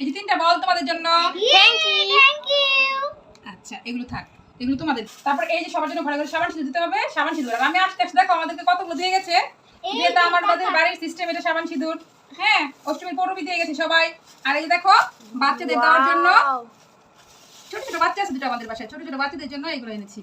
এই যে তিনটা বল তোমাদের জন্য। আচ্ছা এগুলো থাক এগুলো তোমাদের। তারপর এই যে সবার জন্য ভালো করে সাবান সিঁদুর দিতে হবে সাবান সিঁদুর। আমি আসতে আসতে দেখো আমাদেরকে কতগুলো দিয়ে গেছে। এই আমাদের বাড়ির সিস্টেম এটা সাবান সিঁদুর। হ্যাঁ অষ্টমীর পৌরবি দিয়ে গেছে সবাই। আর এই যে দেখো বাচ্চাদের দেওয়ার জন্য ছোট ছোট বাচ্চা আছে দুটো আমাদের বাসায়। ছোট ছোট বাচ্চাদের জন্য এগুলো এনেছি।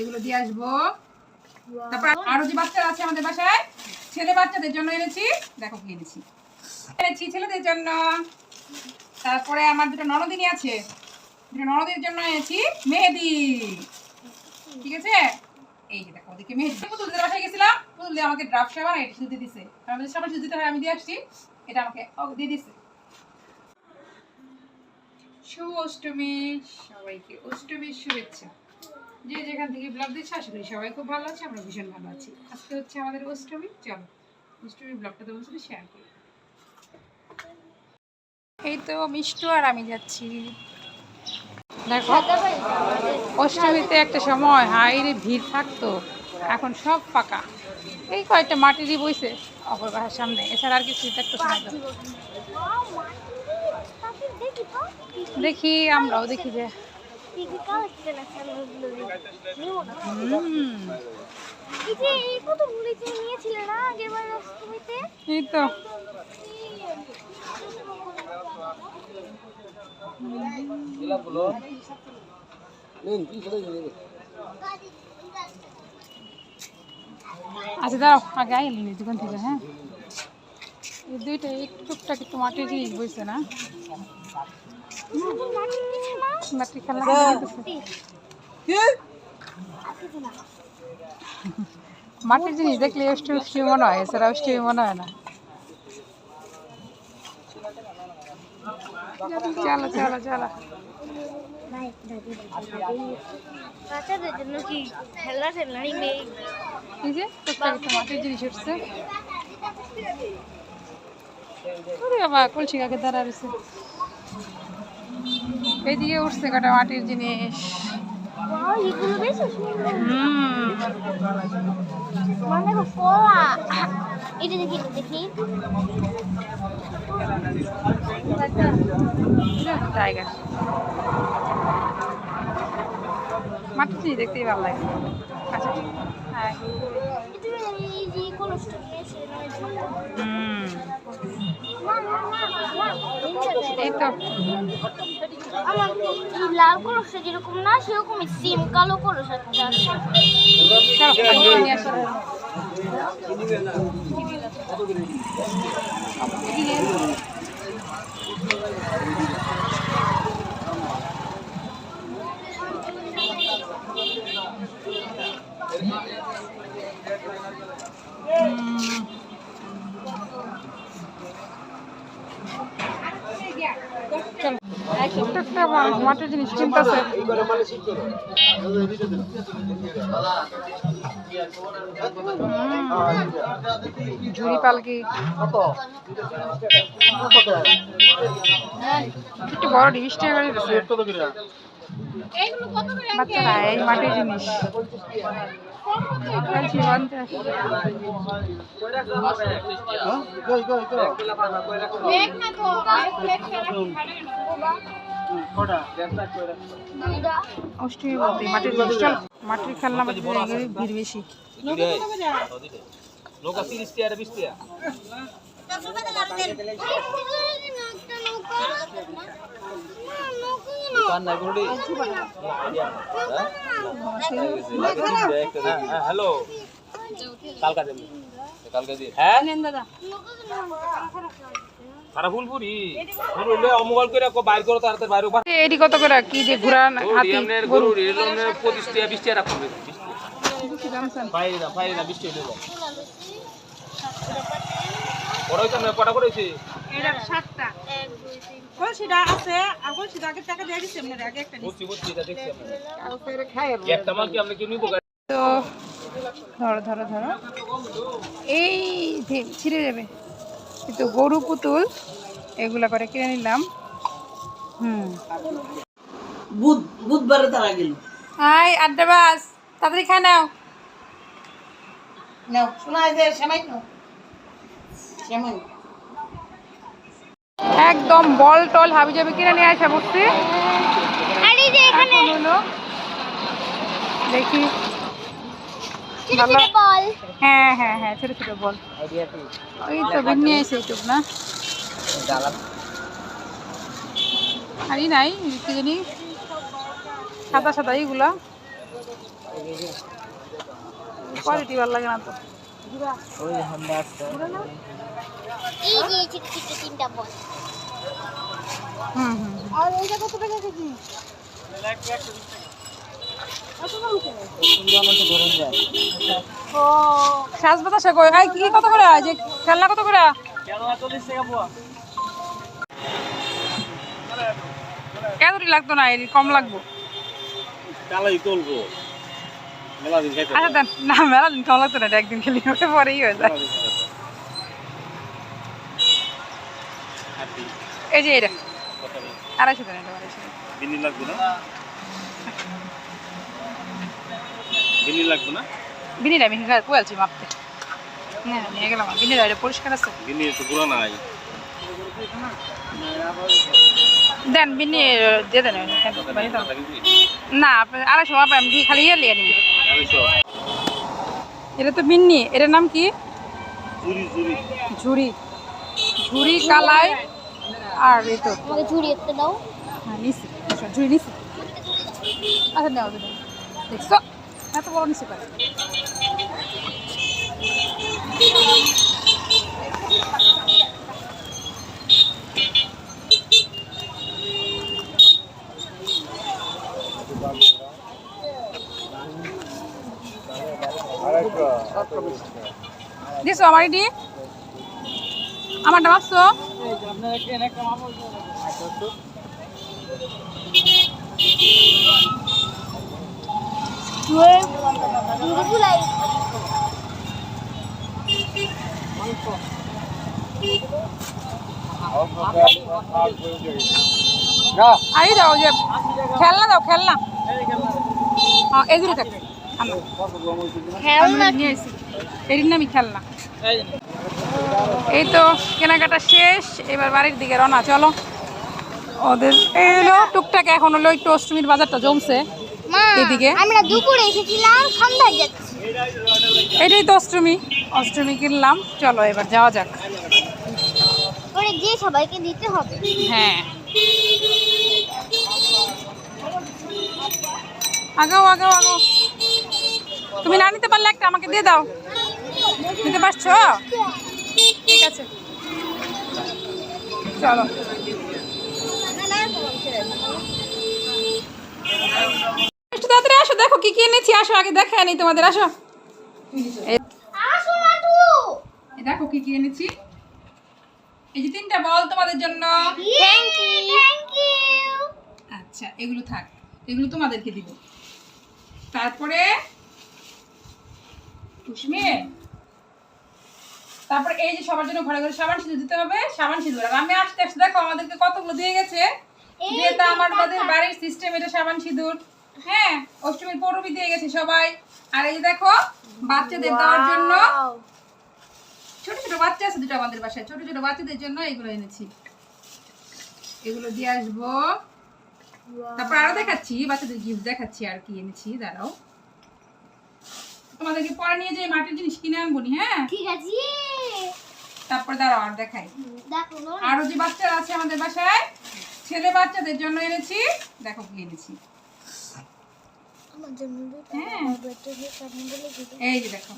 এগুলো দিয়ে আসব। তারপর আরও যে বাচ্চারা আছে আমাদের বাসায় ছেলে বাচ্চাদের জন্য এনেছি। দেখো কি এনেছি। ছেলেদের জন্য। তারপরে আমার দুটো আছে। দুটো জন্য এনেছি মেহেদি। ঠিক আছে? এই যে দেখো, ওদিকে মেহেদি। বাসায় গেছিলাম। আমাকে ড্রাফট সাবান এটা দিছে। আমাদের হয়, আমি দিয়ে আসছি। এটা আমাকে দিয়ে দিছে। শুভ অষ্টমী। সবাইকে অষ্টমীর শুভেচ্ছা। যে যেখান থেকে ব্লগ দিচ্ছে আশা করি সবাই খুব ভালো আছে, আমরা ভীষণ ভালো আছি। আজকে হচ্ছে আমাদের অষ্টমী। চলো, অষ্টমীর ব্লগটা তোমার সাথে শেয়ার করি। এই তো মিষ্টু আর আমি যাচ্ছি। দেখো অষ্টমীতে একটা সময় হাইরে ভিড় থাকতো এখন সব ফাঁকা। এই কয়েকটা মাটিরই বইছে অপর বাসার সামনে এছাড়া আর কিছু দেখতে দেখি আমরাও দেখি যে। এই যে এই কত ভুলে যে নিয়েছিলে না আগেরবার অষ্টমীতে এই তো আচ্ছা দাও আগে আই নিই দোকান থেকে হ্যাঁ এই দুইটা একটু টুকটাক একটু মাটির জিনিস বইছে না মাটির কিছু না মাটির খেলা মাটির জিনিস দেখলে অষ্টি অষ্টি মনে হয় এছাড়া অষ্টি মনে হয় না চলো চলো চলো। বাচ্চাদের জন্য কি খেলা টেলা নেই? এই যে টুকটাক মাটির জিনিস উঠছে। বাবা কলসি কাকে দাঁড়া রয়েছে এইদিকে উঠছে কটা মাটির জিনিস। মানে দেখি। টাইগার মাটির দেখতেই ভালো লাগে। আচ্ছা। হ্যাঁ লাল কলসটা যেরকম না সেরকমই সিম কালো কলস একটা মাটির জিনিস কিনতেছে ঝুড়ি পালকি। একটু বড় ডিশ দিতেছে বাচ্চারা, এই মাটির জিনিস। বলছি পঞ্চাশ। অষ্টমী বলতে মাটির চলো। মাটির খেলনা ভিড় বেশি। নৌকা তিরিশ টিয়া বিশ টিয়া। কান নাই কোনটি হ্যালো। কালকা দেবো। কালকা দিয়ে। হ্যাঁ? দাদা। এটি কত করে? কি যে হাতি গরু? পঁচিশ বিশ কলসিটা আছে আর কলসিটা আগে টাকা দিয়ে দিচ্ছি আপনার আগে একটা বুঝছি বুঝছি এটা দেখছি আমরা। একটা মাল কি আমরা কেউ নিবো তো ধরো ধরো ধরো। এই ছিঁড়ে যাবে। কিন্তু গরু পুতুল এগুলা করে কিনে নিলাম। হুম। বুধ বুধবারে তারা গেল। হাই আড্ডা বাস তাড়াতাড়ি খায় নাও। নাও শোনা যে সেমাই নাও সেমাই। একদম বল টল হাবি যাবি কিনে নিয়ে আসা বসছি। আর এই যে এখানে এখন হলো। দেখি। ভালো। হ্যাঁ হ্যাঁ হ্যাঁ ছোট ছোট বল। ওই তো নিয়ে এসে এইটুক না? আরই নাই কি জানি? সাদা সাদা এইগুলা। কোয়ালিটি ভালো লাগে না তো। হুম হুম। আর এইটা কত টাকা কেজি? সাজ বাতাসে কি কত করে? যে খেলনা কত করে? এতটি লাগতো না এর কম লাগবো। আচ্ছা না মেলা দিন কম লাগতো না একদিন খেলি, ওটা পরেই হয়ে যায়। এই যে এটা আড়াইশো এটা আড়াইশো। বিনি লাগবে না বিনি লাগবে না? বিনিটা আমি এখানে কোয়ালছি মাপতে হ্যাঁ নিয়ে গেলাম বিনিটা এটা পরিষ্কার আছে? বিনি তো পুরো নাই। দেন বিনি দিয়ে দেন। না আপনি আড়াইশো মাপে আমি খালি ইয়ে লিয়ে নিবি। এটা তো বিন্নি এটার নাম কি? ঝুড়ি ঝুড়ি কালাই আর এই তো আমাকে ঝুড়ি একটা দাও। হ্যাঁ নিছি আচ্ছা, ঝুড়ি নিছি। আচ্ছা নেওয়া দেখছ? এত বড় নিছি পারে। দিছো আমার এটি? আমারটা মাপছো ঝুড়ি ফুলাই আই দাও যে খেলনা দাও খেলনা। হ্যাঁ এগুলো থাক। খেলনা আমি নিয়ে এসেছি এটির নামই খেলনা। এই তো কেনাকাটা শেষ। এবার বাড়ির দিকে রওনা চলো। ওদের এই হলো টুকটাক এখন হলো একটু অষ্টমীর বাজারটা জমছে। এদিকে? আমরা দুপুরে এসেছিলাম সন্ধ্যায় যাচ্ছি। এটাই তো অষ্টমী। অষ্টমী কিনলাম। চলো এবার যাওয়া যাক। পরে যে সবাইকে দিতে হবে। হ্যাঁ। আগাও আগাও আগাও। তুমি না নিতে পারলে একটা আমাকে দিয়ে দাও। নিতে পারছ? ঠিক আছে। চলো। তাড়াতাড়ি আসো দেখো কি কি এনেছি আসো আগে দেখে আনি তোমাদের আসো। দেখো কি কি এনেছি। এই যে তিনটা বল তোমাদের জন্য। থ্যাংক ইউ আচ্ছা এগুলো থাক এগুলো তোমাদেরকে দিব। তারপরে এই যে সবার জন্য ঘরে ঘরে সাবান সিঁদুর দিতে হবে সাবান সিঁদুর। আর আমি আসতে আসতে দেখো আমাদেরকে কতগুলো দিয়ে গেছে। যেটা আমার বাড়ির সিস্টেম এটা সাবান সিঁদুর। হ্যাঁ অষ্টমীর পৌরবী দিয়ে গেছে সবাই। আর এই যে দেখো বাচ্চাদের দেওয়ার জন্য ছোট ছোট বাচ্চা আছে দুটো আমাদের বাসায়। ছোট ছোট বাচ্চাদের জন্য এগুলো এনেছি। এগুলো দিয়ে আসব। তারপর আরও দেখাচ্ছি বাচ্চাদের গিফট দেখাচ্ছি আর কি এনেছি। দাঁড়াও। তোমাদেরকে পরে নিয়ে যে মাটির জিনিস কিনে আনব নি, হ্যাঁ? ঠিক আছে। তারপর দাঁড়াও আর দেখাই। আরও যে বাচ্চারা আছে আমাদের বাসায় ছেলে বাচ্চাদের জন্য এনেছি। দেখো কি এনেছি আমার জন্য দুটো হ্যাঁ। আমার বাচ্চা দিয়ে কাটুন বলে দিবে এই যে দেখো।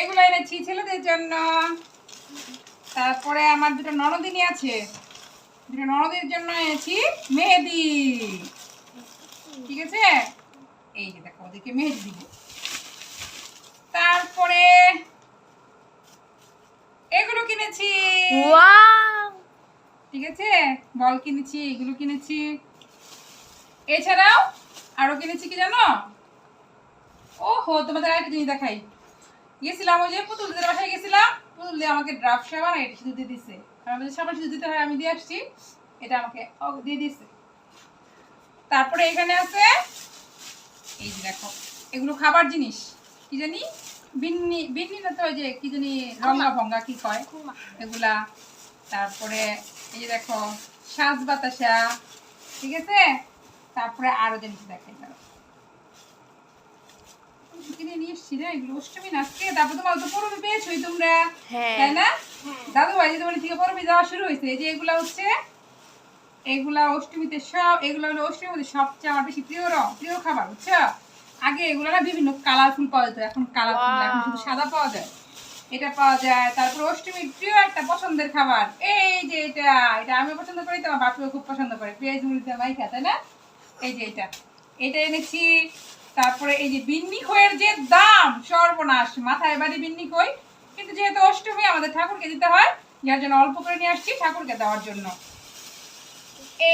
এগুলো এনেছি ছেলেদের জন্য। তারপরে আমার দুটো ননদিনী আছে। দুটো ননদের জন্য এনেছি মেহেদি। ঠিক আছে? এই যে দেখো ওদেরকে মেহেদি দিব। তারপরে এগুলো কিনেছি। ঠিক আছে? বল কিনেছি এগুলো কিনেছি। এছাড়াও আরও কিনেছি কি জানো? ওহো তোমাদের আরেকটা জিনিস দেখাই। গেছিলাম ওই যে পুতুলদের বাসায় গেছিলাম। পুতুল দিয়ে আমাকে ড্রাফট সাবান এটা শুধু দিয়ে দিছে। আর আমাদের সাবান শুধু দিতে হয় আমি দিয়ে আসছি। এটা আমাকে দিয়ে দিছে। তারপরে এখানে আছে এই যে দেখো এগুলো খাবার জিনিস। কি জানি? বিন্নি বিন্নি না তো ওই যে কি জানি রঙ্গা ভঙ্গা কি কয়? এগুলা। তারপরে এই যে দেখো সাজ বাতাসা ঠিক আছে? তারপরে আরও জিনিস দেখাই দাও কিনে নিয়ে এসছি রে এগুলো অষ্টমী না তারপর তোমার তো পরবে পেয়েছোই তোমরা। হ্যাঁ। তাই না? দাদু ভাই তোমার থেকে পরবে যাওয়া শুরু হয়েছে এই যে এগুলা হচ্ছে এগুলা অষ্টমীতে সব এগুলো হলো অষ্টমীর মধ্যে সবচেয়ে আমার বেশি প্রিয় রং প্রিয় খাবার বুঝছ? আগে এগুলো না বিভিন্ন কালারফুল পাওয়া যেত এখন কালারফুল এখন শুধু সাদা পাওয়া যায়। এটা পাওয়া যায় তারপর অষ্টমীর প্রিয় একটা পছন্দের খাবার এই যে এটা এটা আমি পছন্দ করি তোমার বাপিও খুব পছন্দ করে পেঁয়াজ মুড়িতে মাইখা তাই না? এই যে এটা। এটা এনেছি, তারপরে এই যে বিন্নি খইয়ের যে দাম, সর্বনাশ। মাথায় বাড়ি বিন্নি খই কিন্তু যেহেতু অষ্টমী, আমাদের ঠাকুরকে দিতে হয়, যার জন্য অল্প করে নিয়ে আসছি ঠাকুরকে দেওয়ার জন্য।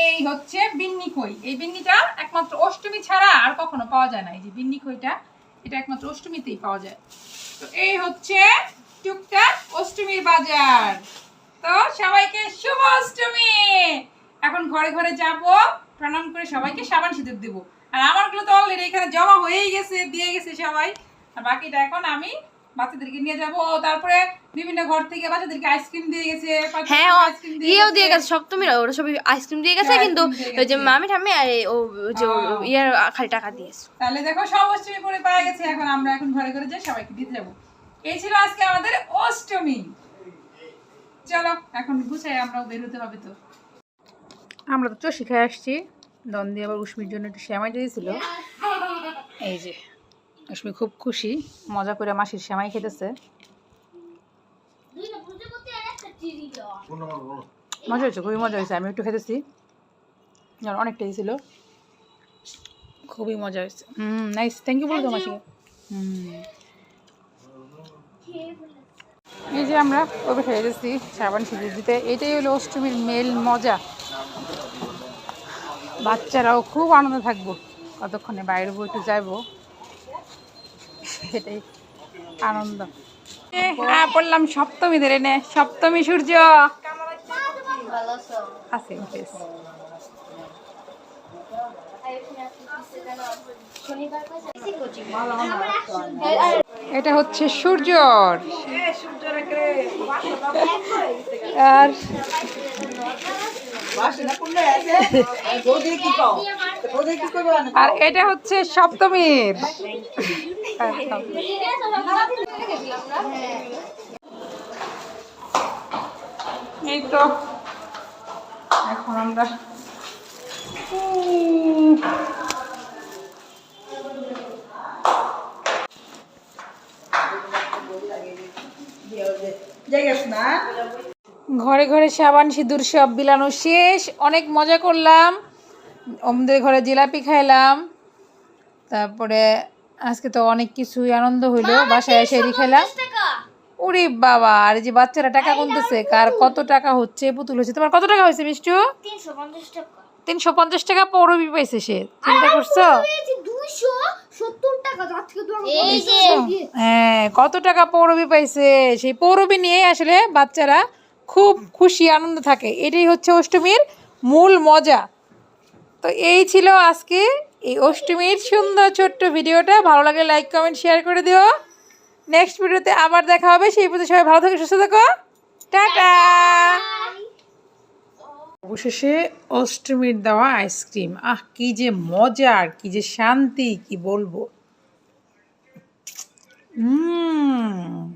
এই হচ্ছে বিন্নি খই এই বিন্নিটা একমাত্র অষ্টমী ছাড়া আর কখনো পাওয়া যায় না। এই যে বিন্নি খইটা এটা একমাত্র অষ্টমীতেই পাওয়া যায়। তো এই হচ্ছে টুকটাক অষ্টমীর বাজার। তো সবাইকে শুভ অষ্টমী! এখন ঘরে ঘরে যাব। প্রণাম করে সবাইকে সাবান সিঁদুর দেব। আর আমারগুলো তো অলরেডি এখানে জমা হয়েই গেছে দিয়ে গেছে সবাই। আর বাকিটা এখন আমি বাচ্চাদেরকে নিয়ে যাব। তারপরে বিভিন্ন ঘর থেকে বাচ্চাদেরকে আইসক্রিম দিয়ে গেছে হ্যাঁ ইয়েও দিয়ে গেছে সপ্তমীরা ওরা আইসক্রিম দিয়ে গেছে হ্যাঁ, কিন্তু ওই যে মামি আর ও যে। খালি টাকা দিয়েছে তাহলে দেখো সব অষ্টমী পরে পাওয়া গেছে এখন আমরা এখন ঘরে ঘরে যাই সবাইকে দিতে যাব। এই ছিল আজকে আমাদের অষ্টমী। চলো এখন গুছাই আমরাও বের হতে হবে তো। আমরা তো চষি খেয়ে আসছি। দন্দি আবার উষ্মির জন্য একটু শ্যামাই দিয়েছিল। এই যে উষ্মি খুব খুশি, মজা করে মাসির শ্যামাই খেতেছে। মজা হয়েছে, খুবই মজা হয়েছে আমি একটু খেতেছি। অনেকটাই ছিল। খুবই মজা হয়েছে। হুম নাইস থ্যাংক ইউ বলতো মাসিকে। হুম। এই যে আমরা কবে খেয়ে গেছি সাবান সিঁদুর দিতে। এটাই হলো অষ্টমীর মেল মজা। বাচ্চারাও খুব আনন্দে থাকব। কতক্ষণে বাইরে বই একটু যাইবো? সেটাই আনন্দ। হ্যাঁ বললাম সপ্তমী ধরে নে। সপ্তমী সূর্য। আছে বেশ। এটা হচ্ছে সূর্যর আর আর এটা হচ্ছে সপ্তমীর। এই তো। এখন আমরা উম, ঘরে ঘরে সাবান সিঁদুর সব বিলানো শেষ। অনেক মজা করলাম। ওমদের ঘরে জিলাপি খাইলাম। তারপরে আজকে তো অনেক কিছুই আনন্দ হইল। বাসায় এসে এরি খাইলাম। ওরে বাবা আর যে বাচ্চারা টাকা গুনতেছে কার কত টাকা হচ্ছে? পুতুল হচ্ছে তোমার কত টাকা হয়েছে মিষ্টু? তিনশো পঞ্চাশ টাকা। তিনশো পঞ্চাশ টাকা পৌরবি পাইছে সে। চিন্তা করছ? হ্যাঁ কত টাকা পৌরবি পাইছে? সেই পৌরবি নিয়ে আসলে বাচ্চারা খুব খুশি, আনন্দ থাকে। এটাই হচ্ছে অষ্টমীর মূল মজা। তো এই ছিল আজকে এই অষ্টমীর সুন্দর ছোট্ট ভিডিওটা। ভালো লাগে লাইক, কমেন্ট, শেয়ার করে দিও। নেক্সট ভিডিওতে আবার দেখা হবে। সেই পর্যন্ত সবাই ভালো থাকো, সুস্থ থাকো। টাটা! অবশেষে অষ্টমীর দেওয়া আইসক্রিম। আহ, কি যে মজা আর কি যে শান্তি, কি বলব? হুম